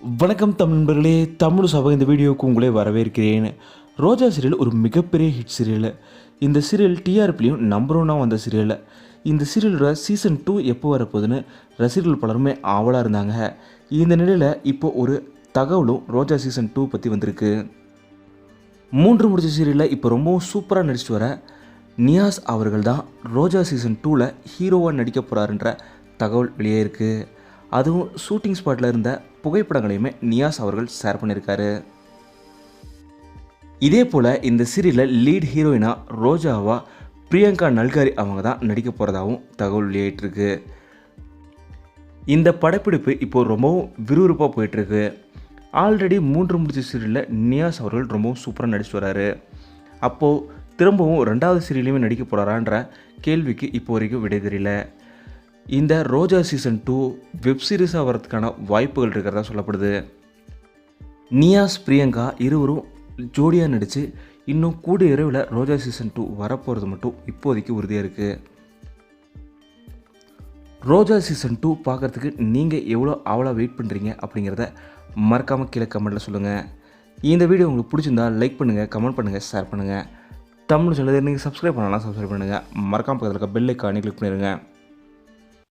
வணக்கம் தமிழ் நண்பர்களே தமிழ் சபை இந்த வீடியோவுக்கு உங்களே வரவேற்கிறேன். ரோஜா சீரியல் ஒரு மிகப்பெரிய ஹிட் சீரியல். இந்த சீரியல் டிஆர்பிலையும் நம்பர் ஒன்னாக வந்த சீரியல். இந்த சீரியலோட சீசன் டூ எப்போ வரப்போகுதுன்னு ரசிகர்கள் பலருமே ஆவலாக இருந்தாங்க. இந்த நிலையில் இப்போ ஒரு தகவலும் ரோஜா சீசன் டூ பற்றி வந்திருக்கு. மூன்று முடிச்ச சீரியலில் இப்போ ரொம்பவும் சூப்பராக நடிச்சிட்டு வர நியாஸ் அவர்கள் தான் ரோஜா சீசன் டூவில் ஹீரோவாக நடிக்க போகிறாருன்ற தகவல் வெளியே இருக்குது அதுவும் ஷூட்டிங் ஸ்பாட்டில் இருந்த புகைப்படங்களையுமே நியாஸ் அவர்கள் ஷேர் பண்ணியிருக்காரு. இதே போல் இந்த சீரியலில் லீட் ஹீரோயினாக ரோஜாவா பிரியங்கா நல்காரி அவங்க தான் நடிக்க போகிறதாகவும் தகவல் வெளியாயிட்டிருக்கு. இந்த படப்பிடிப்பு இப்போ ரொம்பவும் விறுவிறுப்பாக போயிட்டுருக்கு. ஆல்ரெடி மூன்று முடிச்ச சீரியலில் நியாஸ் அவர்கள் ரொம்பவும் சூப்பராக நடிச்சு வராரு. அப்போது திரும்பவும் ரெண்டாவது சீரியலையுமே நடிக்க போகிறாரான்ற கேள்விக்கு இப்போ வரைக்கும் விடை தெரியல. இந்த ரோஜா சீசன் டூ வெப் சீரிஸாக வரதுக்கான வாய்ப்புகள் இருக்கிறதா சொல்லப்படுது. நியாஸ் பிரியங்கா இருவரும் ஜோடியாக நடித்து இன்னும் கூடிய இரவில் ரோஜா சீசன் டூ வரப்போகிறது மட்டும் இப்போதைக்கு உறுதியாக இருக்குது ரோஜா சீசன் டூ பார்க்குறதுக்கு நீங்கள் எவ்வளோ ஆவலாக வெயிட் பண்ணுறீங்க அப்படிங்கிறத மறக்காமல் கீழே கமெண்ட்டில் சொல்லுங்கள் இந்த வீடியோ உங்களுக்கு பிடிச்சிருந்தா லைக் பண்ணுங்கள் கமெண்ட் பண்ணுங்கள் ஷேர் பண்ணுங்கள் தமிழ் சொல்லுறது நீங்கள் சப்ஸ்கிரைப் பண்ணலாம் சப்ஸ்கிரைப் பண்ணுங்கள் மறக்காமல் பக்கத்தில் இருக்க பெல் ஐக்கானே கிளிக் பண்ணிடுங்க